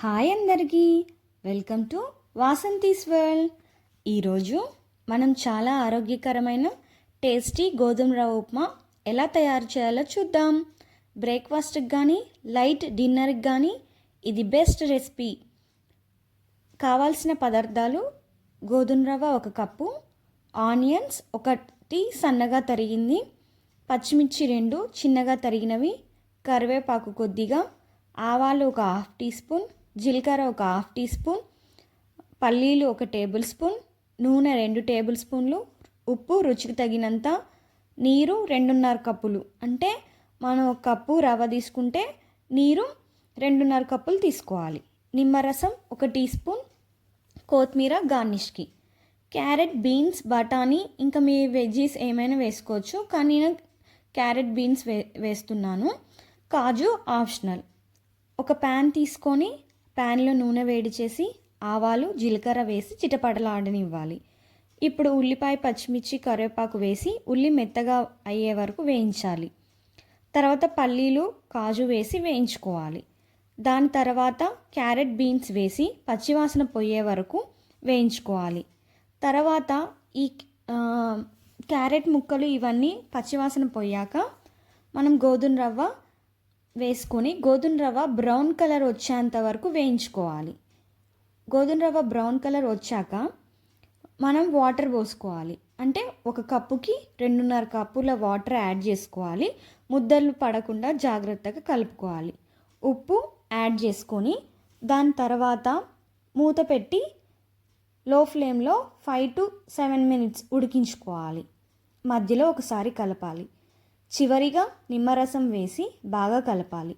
Hi అందరికీ. Welcome to Vasanthi's world. ఈరోజు మనం చాలా ఆరోగ్యకరమైన టేస్టీ గోధుమ రవ్వ ఉప్మా ఎలా తయారు చేయాలో చూద్దాం. బ్రేక్ఫాస్ట్కి కానీ లైట్ డిన్నర్కి కానీ ఇది బెస్ట్ రెసిపీ. కావాల్సిన పదార్థాలు గోధుమ రవ్వ ఒక కప్పు ఆనియన్స్ ఒకటి సన్నగా తరిగింది పచ్చిమిర్చి రెండు చిన్నగా తరిగినవి కరివేపాకు కొద్దిగా ఆవాలు ఒక హాఫ్ టీ స్పూన్ జీలకర్ర ఒక హాఫ్ టీ స్పూన్ పల్లీలు ఒక టేబుల్ స్పూన్ నూనె రెండు టేబుల్ స్పూన్లు ఉప్పు రుచికి తగినంత నీరు రెండున్నర కప్పులు. అంటే మనం ఒక కప్పు రవ్వ తీసుకుంటే నీరు రెండున్నర కప్పులు తీసుకోవాలి. నిమ్మరసం ఒక టీ స్పూన్ కొత్తిమీర గార్నిష్కి. క్యారెట్ బీన్స్ బఠానీ ఇంకా మీ వెజ్జీస్ ఏమైనా వేసుకోవచ్చు. కానీ నేను క్యారెట్ బీన్స్ వే వేస్తున్నాను. కాజు ఆప్షనల్. ఒక ప్యాన్ తీసుకొని ప్యాన్లో నూనె వేడి చేసి ఆవాలు జీలకర్ర వేసి చిటపటలాడనివ్వాలి ఇప్పుడు ఉల్లిపాయ పచ్చిమిర్చి కరివేపాకు వేసి ఉల్లి మెత్తగా అయ్యే వరకు వేయించాలి. తర్వాత పల్లీలు కాజు వేసి వేయించుకోవాలి. దాని తర్వాత క్యారెట్ బీన్స్ వేసి పచ్చివాసన పోయే వరకు వేయించుకోవాలి. తర్వాత ఈ క్యారెట్ ముక్కలు ఇవన్నీ పచ్చివాసన పోయాక మనం గోధుమ రవ్వ వేసుకొని గోధుమ రవ్వ బ్రౌన్ కలర్ వచ్చేంత వరకు వేయించుకోవాలి. గోధుమ రవ్వ బ్రౌన్ కలర్ వచ్చాక మనం వాటర్ పోసుకోవాలి. అంటే ఒక కప్పుకి రెండున్నర కప్పుల వాటర్ యాడ్ చేసుకోవాలి. ముద్దలు పడకుండా జాగ్రత్తగా కలుపుకోవాలి. ఉప్పు యాడ్ చేసుకొని దాని తర్వాత మూత పెట్టి లో ఫ్లేమ్లో ఫైవ్ టు సెవెన్ మినిట్స్ ఉడికించుకోవాలి. మధ్యలో ఒకసారి కలపాలి. చివరిగా నిమ్మరసం వేసి బాగా కలపాలి.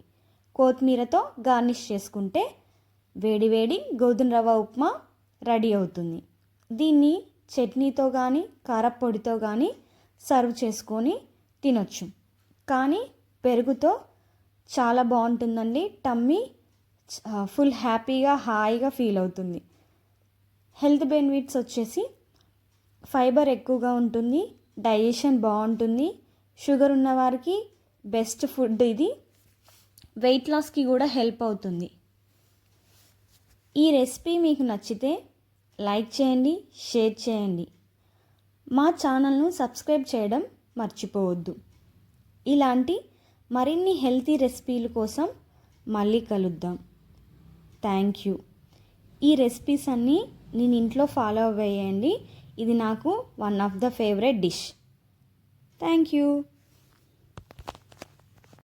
కొత్తిమీరతో గార్నిష్ చేసుకుంటే వేడివేడి గోధుమ రవ్వ ఉప్మా రెడీ అవుతుంది. దీన్ని చట్నీతో కానీ కారప్పొడితో కానీ సర్వ్ చేసుకొని తినొచ్చు. కానీ పెరుగుతో చాలా బాగుంటుందండి. టమ్మీ ఫుల్ హ్యాపీగా హాయిగా ఫీల్ అవుతుంది. హెల్త్ బెనిఫిట్స్ వచ్చేసి ఫైబర్ ఎక్కువగా ఉంటుంది డైజెషన్ బాగుంటుంది షుగర్ ఉన్నవారికి బెస్ట్ ఫుడ్ ఇది. వెయిట్ లాస్కి కూడా హెల్ప్ అవుతుంది. ఈ రెసిపీ మీకు నచ్చితే లైక్ చేయండి షేర్ చేయండి. మా ఛానల్ను సబ్స్క్రైబ్ చేయడం మర్చిపోవద్దు. ఇలాంటి మరిన్ని హెల్తీ రెసిపీల కోసం మళ్ళీ కలుద్దాం. థ్యాంక్ యూ ఈ రెసిపీస్ అన్నీ నేను ఇంట్లో ఫాలో అవ్వేయండి. ఇది నాకు one of the favourite dish thank you